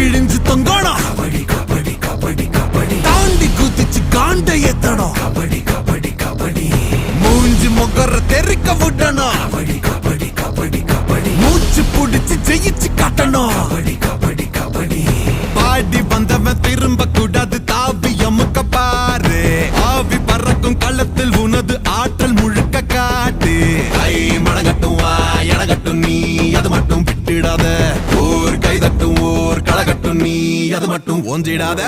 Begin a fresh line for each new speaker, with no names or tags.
கிழிஞ்சு தொங்கணும். கபடி கபடி கபடி கபடி தாண்டி குதிச்சு காண்ட ஏத்தணும். கபடி கபடி கபடி மூஞ்சி முகர தெறிக்க விடணும். கபடி கபடி கபடி கபடி மூச்சு புடிச்சு ஜெயிச்சு காட்டணும். கபடி கபடி கபடி பாடி வந்தவன் திரும்ப கூடாது தாவி அமுக்க பாரு. ஆவி பறக்கும் களத்தில் அது மட்டும் ஒன்றிடாத